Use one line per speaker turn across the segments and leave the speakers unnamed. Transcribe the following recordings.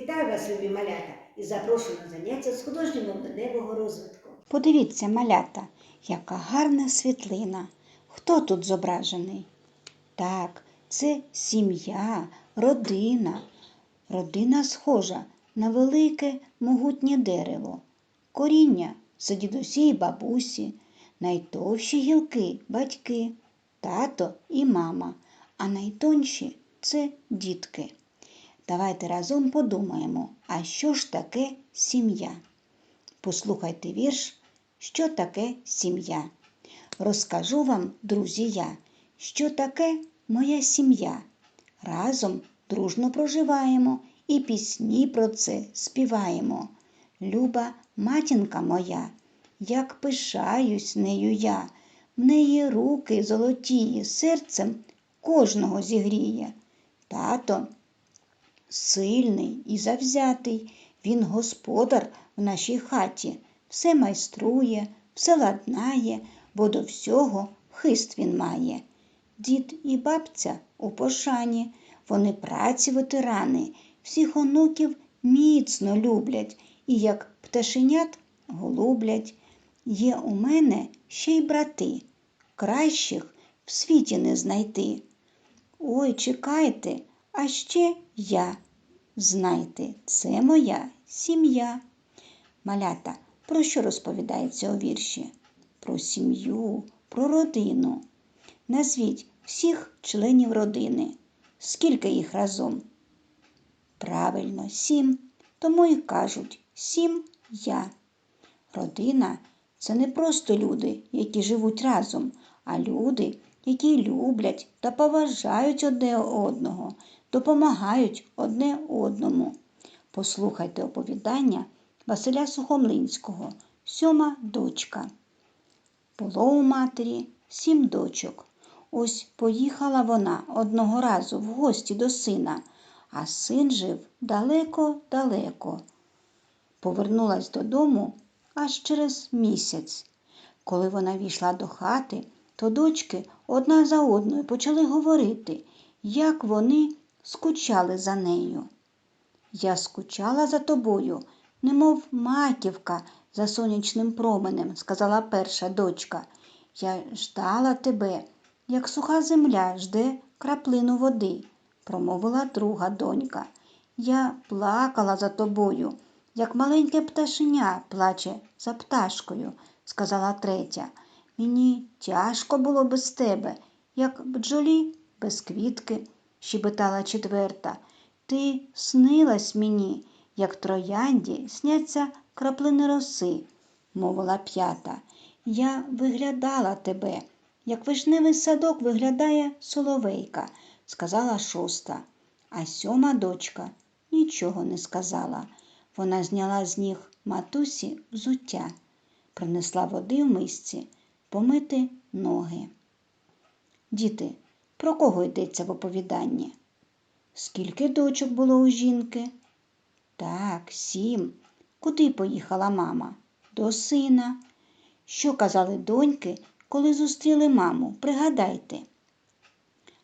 Вітаю вас, любі малята, і запрошую на заняття з художнього мовленевого розвитку.
Подивіться, малята, яка гарна світлина. Хто тут зображений? Так, це сім'я, родина. Родина схожа на велике могутнє дерево. Коріння це дідусі і бабусі, найтовші гілки батьки, тато і мама, а найтонші це дітки. Давайте разом подумаємо, а що ж таке сім'я? Послухайте вірш, що таке сім'я. Розкажу вам, друзі, я, що таке моя сім'я. Разом дружно проживаємо і пісні про це співаємо. Люба матінка моя, як пишаюсь нею я, в неї руки золотії, серцем кожного зігріє. Тато сильний і завзятий, він господар в нашій хаті, все майструє, все ладнає, бо до всього хист він має. Дід і бабця у пошані, вони праці ветерани, всіх онуків міцно люблять і як пташенят голублять. Є у мене ще й брати, кращих в світі не знайти. Ой, чекайте, а ще я. Знайте, це моя сім'я. Малята, про що розповідається у вірші? Про сім'ю, про родину. Назвіть всіх членів родини. Скільки їх разом? Правильно, сім. Тому і кажуть сім я. Родина це не просто люди, які живуть разом, а люди, які люблять та поважають одне одного, допомагають одне одному. Послухайте оповідання Василя Сухомлинського, сьома дочка. Було у матері сім дочок. Ось поїхала вона одного разу в гості до сина, а син жив далеко-далеко. Повернулась додому аж через місяць. Коли вона війшла до хати, то дочки одна за одною почали говорити, як вони скучали за нею. Я скучала за тобою, немов маківка за сонячним променем, сказала перша дочка. Я ждала тебе, як суха земля жде краплину води, промовила друга донька. Я плакала за тобою, як маленьке пташеня плаче за пташкою, сказала третя. Мені тяжко було без тебе, як бджолі без квітки, щебетала четверта. Ти снилась мені, як троянді сняться краплини роси, мовила п'ята. Я виглядала тебе, як вишневий садок виглядає соловейка, сказала шоста. А сьома дочка нічого не сказала. Вона зняла з ніг матусі взуття, принесла води в мисці помити ноги. Діти, про кого йдеться в оповіданні? Скільки дочок було у жінки? Так, сім. Куди поїхала мама? До сина. Що казали доньки, коли зустріли маму? Пригадайте.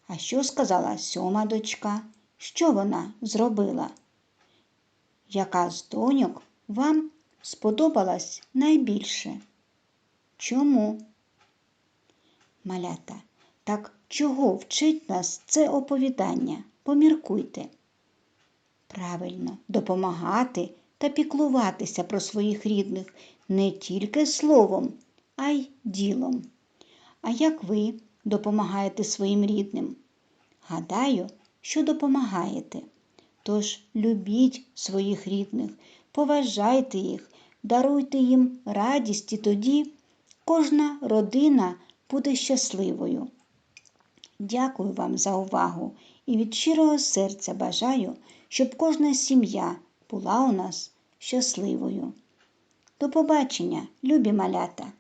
А що сказала сьома дочка? Що вона зробила? Яка з доньок вам сподобалась найбільше? Чому? Малята, так чого вчить нас це оповідання? Поміркуйте. Правильно, допомагати та піклуватися про своїх рідних не тільки словом, а й ділом. А як ви допомагаєте своїм рідним? Гадаю, що допомагаєте. Тож любіть своїх рідних, поважайте їх, даруйте їм радість і тоді кожна родина буде щасливою. Дякую вам за увагу і від щирого серця бажаю, щоб кожна сім'я була у нас щасливою. До побачення, любі малята!